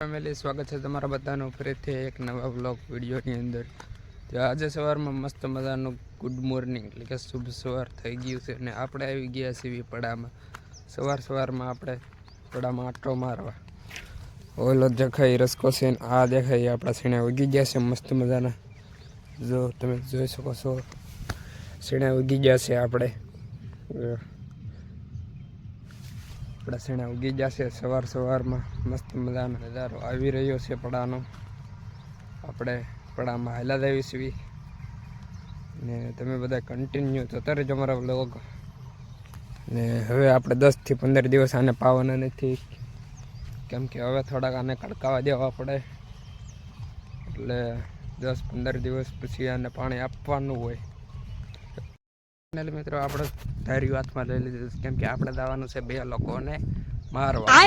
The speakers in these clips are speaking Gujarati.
ફેમિલી સ્વાગત છે તમારા બધાનું ફરીથી એક નવા બ્લોગ વિડીયોની અંદર. તો આજે સવારમાં મસ્ત મજાનું ગુડ મોર્નિંગ એટલે કે શુભ સવાર થઈ ગયું છે અને આપણે આવી ગયા છીએ પડામાં. સવાર સવારમાં આપણે પડામાં આટો મારવા. ઓલો દેખાય રસકો છે ને આ દેખાય આપણા સીણા ઉગી ગયા છે મસ્ત મજાના. જો તમે જોઈ શકો છો સીણા ઉગી ગયા છે આપણે. આપણા સીણા ઉગી જશે. સવાર સવારમાં મસ્ત મજાનો નજારો આવી રહ્યો છે પડાનો. આપણે પડામાં હાલા દેવી સીવી ને તમે બધા કન્ટિન્યુ થતા રહેજો અમારા બ્લોગ ને હવે આપણે દસથી પંદર દિવસ આને પાવાના નથી. કેમ કે હવે થોડાક આને કડકાવા દેવા પડે. એટલે દસ પંદર દિવસ પછી આને પાણી આપવાનું હોય. ફાઇનલી મિત્રો આપણે ધાર્યું હાથમાં લઈ લીધું કેમ કે આપણે દાવાનું છે બે લોકોને મારવા.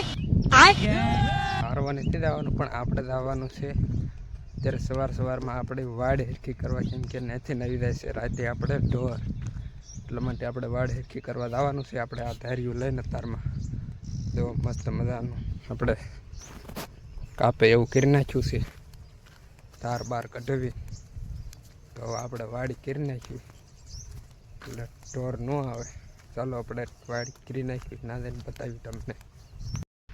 મારવા નથી દાવાનું પણ આપણે દાવાનું છે. ત્યારે સવાર સવારમાં આપણે વાડ હેરખી કરવા કેમ કે નથી નવી જાય છે રાતે આપણે ઢોર. એટલા માટે આપણે વાડ હેરખી કરવા દાવાનું છે આપણે આ ધાર્યું લઈને તારમાં. જો મસ્ત મજાનું. આપણે કાપે એવું કરી નાખ્યું છે. તાર બાર કઢવી તો આપણે વાડી કરી નાખ્યું. એટલે ઢોર ન આવે. ચાલો આપણે વાડી કરી નાખી. ના દઈને બતાવી તમને.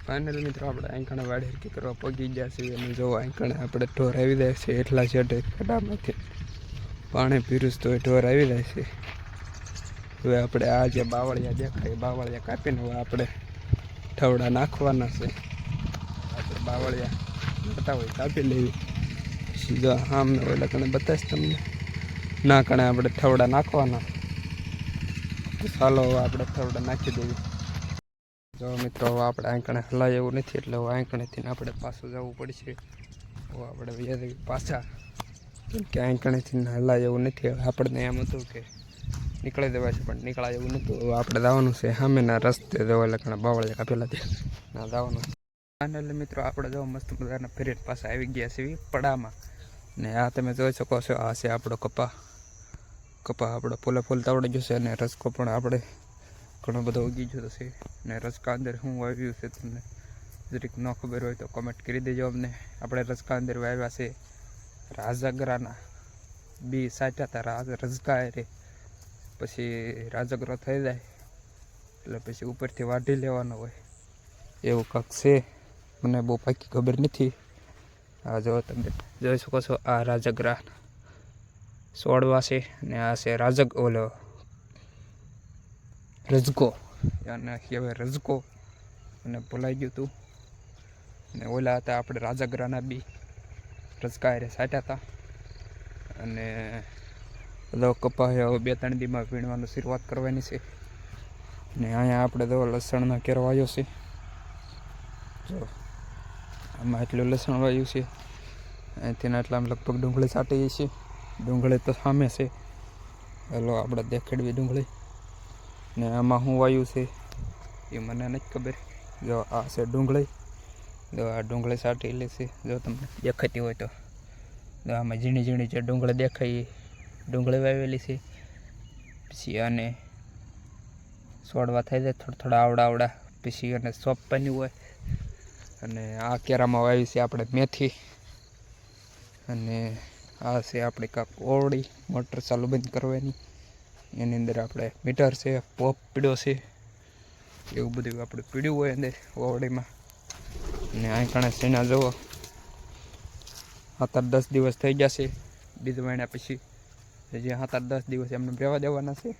ફાઇનલ મિત્રો, આપણે આંકણા વાડી હરકી કરવા પગી ગયા છીએ અને જો આંકણે આપણે ઢોર આવી જાય છે એટલા છેટે ખડામાંથી. પાણી પીરુસ તો ઢોર આવી જાય છે. હવે આપણે આ જે બાવળિયા દેખાય બાવળિયા કાપીને હવે આપણે ઠવડા નાખવાના છે. આપણે બાવળિયા મોટા હોય, કાપી લેવી. સીધા આમ એટલે કણે બતાવીશ તમને. ના કણે આપણે ઠવડા નાખવાના. હવે આપણે થવડા નાખી દઈએ. જો મિત્રો, હવે આપણે આંકણે હલાય એવું નથી, એટલે હવે આંકણેથી આપણે પાછું જવું પડશે. હવે આપણે વ્યાજ પાછા. કેમ કે આંકણેથી હલાય એવું નથી, હવે આપણને એમ હતું કે નીકળી દેવાય છે, પણ નીકળાય એવું નહોતું. હવે આપણે જવાનું છે સામેના રસ્તે જવા એટલે બાવળિયા કાપેલા ત્યાં ના, જવાનું. ફાઇનલી મિત્રો, આપણે જો મસ્ત મજાના ફેરેટ પાસે આવી ગયા છીએ પડામાં. ને આ તમે જોઈ શકો છો, આ છે આપણો કપા. કપા આપણે ફૂલે ફૂલ તાવડી જશે અને રસકો પણ આપણે ઘણો બધો ઉગી જતો છે ને રસકા અંદર શું વાવ્યું છે તમને? જરીક ન ખબર હોય તો કમેન્ટ કરી દેજો અમને. આપણે રસકા અંદર વાવ્યા છે રાજગરાના. બી સાચા હતા, રાજ રસકા રે. પછી રાજગરો થઈ જાય. એટલે પછી ઉપરથી વાઢી લેવાનો હોય. એવું કંઈક છે. મને બહુ પાકી ખબર નથી. આ જો તમે જોઈ શકો છો આ રાજગરા સોળવા છે ને આ છે રાજગ ઓલો રજકો. અને કહેવાય રજકો. અને ભૂલાઈ ગયું હતું ને ઓલા હતા આપણે રાજગરાના બી. રજકા હારે સાટ્યા હતા અને બધો કપા હવે બે ત્રણ દીમાં વીણવાની શરૂઆત કરવાની છે. અને અહીંયા આપણે તો લસણનો કેરો વાયો છે. જો, આમાં એટલું લસણ વાયું છે. અહીંથી એટલા લગભગ ડુંગળી છાંટીએ છે ડુંગળી તો સામે છે. હેલો, આપણે દેખાડવી ડુંગળી. ને આમાં શું વાયુ છે, એ મને નથી ખબર. જો, આ છે ડુંગળી. જો, આ ડુંગળી સાટી છે. જો, તમને દેખાતી હોય તો. જો, આમાં ઝીણી ઝીણી જે ડુંગળી દેખાય ડુંગળી વાવેલી છે. પછી આને છોડવા થઈ જાય થોડા થોડા આવડા આવડા. પછી અને સોંપવાની હોય. અને આ કેરામાં વાવી છે આપણે મેથી. અને આ છે આપણે કાંક ઓરડી મોટર ચાલુ બંધ કરવાની. એની અંદર આપણે મીટર છે, પોપ પીડ્યો છે. એવું બધું આપણે પીડ્યું હોય અંદર ઓરડીમાં. અને અહીં કણે સેના જુઓ. સાત આઠ દસ દિવસ થઈ જશે બીજું મહિના પછી. પછી સાત આઠ દસ દિવસ એમને રહેવા દેવાના છે.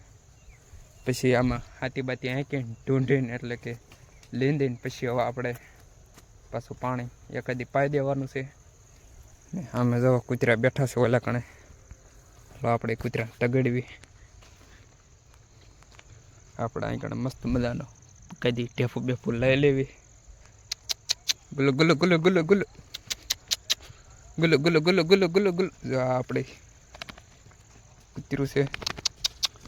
પછી આમાં હાથી બાતી આંકીને ઢૂંઢીને એટલે કે લીંદીને પછી હવે આપણે પાછું પાણી એકાદી પાઈ દેવાનું છે. આમે જો કૂતરા બેઠા છે ઓલા કણે. તો આપણે કૂતરા ટગડવી આપણે અહીં કણે મસ્ત મજાનો કદી ટેફું બેફું લઈ લેવી. ગુલો ગુલો ગુલો ગુલો ગુલો. ગુલો ગુલો ગુલો ગુલો ગુલો ગુલો. જો આપણે કૂતરું છે.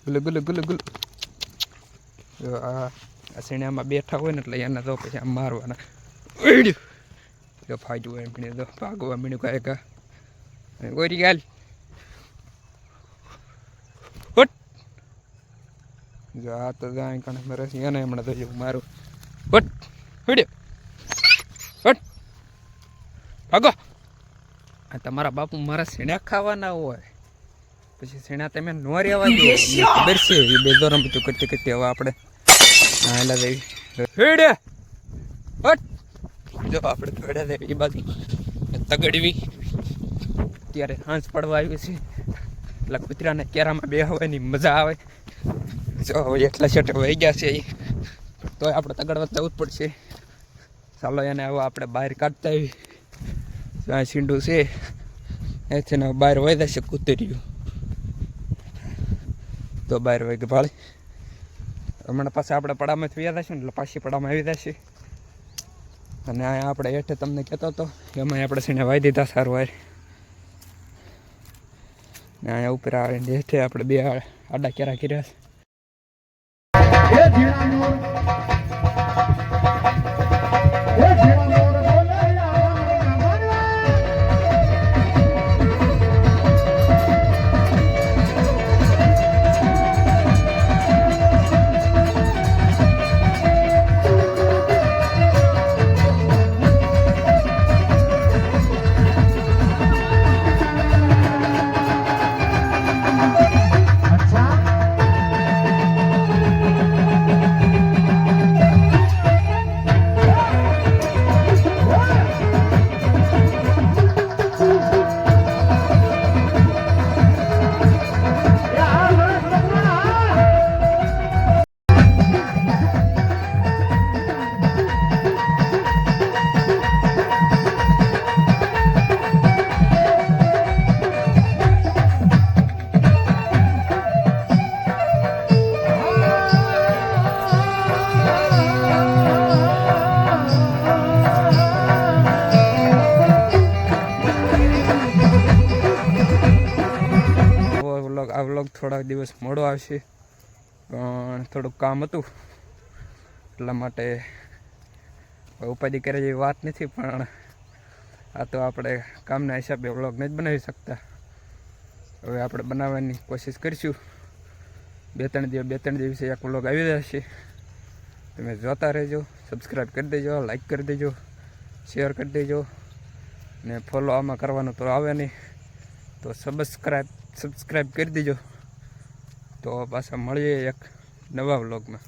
ગુલો ગુલો ગુલો ગુલો. જો આ આ બેઠા હોય ને એટલે એના તો પછી આમ મારવાના. જો ફાજુ એમ કરીને તો ભાગવા મીણું કહે કા. ગોરી ગાલ હટ જો તો જાય કણે મરે છે એને હમણાં તો જેવું મારું. હટ હડ્યો હટ ભાગો. આ તમારા બાપુ મારા શેણા ખાવાના હોય. પછી શેણા તમે નો રહેવા દો. ખબર છે એ બેદો રમતું કરતી કરતી હવે આપણે. હા એટલે હેડે. હટ જો આપણે ઘોડા દેવી એ બાજુ તગડવી. ત્યારે હાંસ પડવા આવ્યું છે. એટલે કૂતરાને કેરામાં બે હવાની મજા આવે. જો હવે એટલા શેટે વહી ગયા છે એ. તોય આપણે તગડવા જવું જ પડશે. ચાલો એને હવે આપણે બહાર કાઢતા આવી ત્યાં સીંડું છે. એથી ને બહાર વહી જશે કૂતર્યું તો બહાર વહી ગઈ ભાળી. હમણાં પાછા આપણે પડામાં વ્યા જશે ને એટલે પાછી પડામાં આવી જશે. અને આપણે હેઠે તમને કહેતો હતો એમાં આપણે સીને વાઈ દીધા સારું વાર ને અહીંયા ઉપર આવીને હેઠે આપણે બે આડા કેરા કર્યા છે. થોડાક દિવસ મોડો આવશે. પણ થોડુંક કામ હતું. એટલા માટે ઉપાધિ કરે જેવી વાત નથી, પણ આ તો આપણે કામના હિસાબે વ્લોગ નથી બનાવી શકતા. હવે આપણે બનાવવાની કોશિશ કરીશું. બે ત્રણ દિવસ, બે ત્રણ દિવસે એક વ્લોગ આવી જશે તમે જોતા રહેજો સબસ્ક્રાઈબ કરી દેજો લાઈક કરી દેજો શેર કરી દેજો. ને ફોલો આમાં કરવાનું તો આવે નહીં. તો સબસ્ક્રાઈબ સબસ્ક્રાઈબ કરી દેજો. તો પાછા મળીએ એક નવા વ્લોગમાં.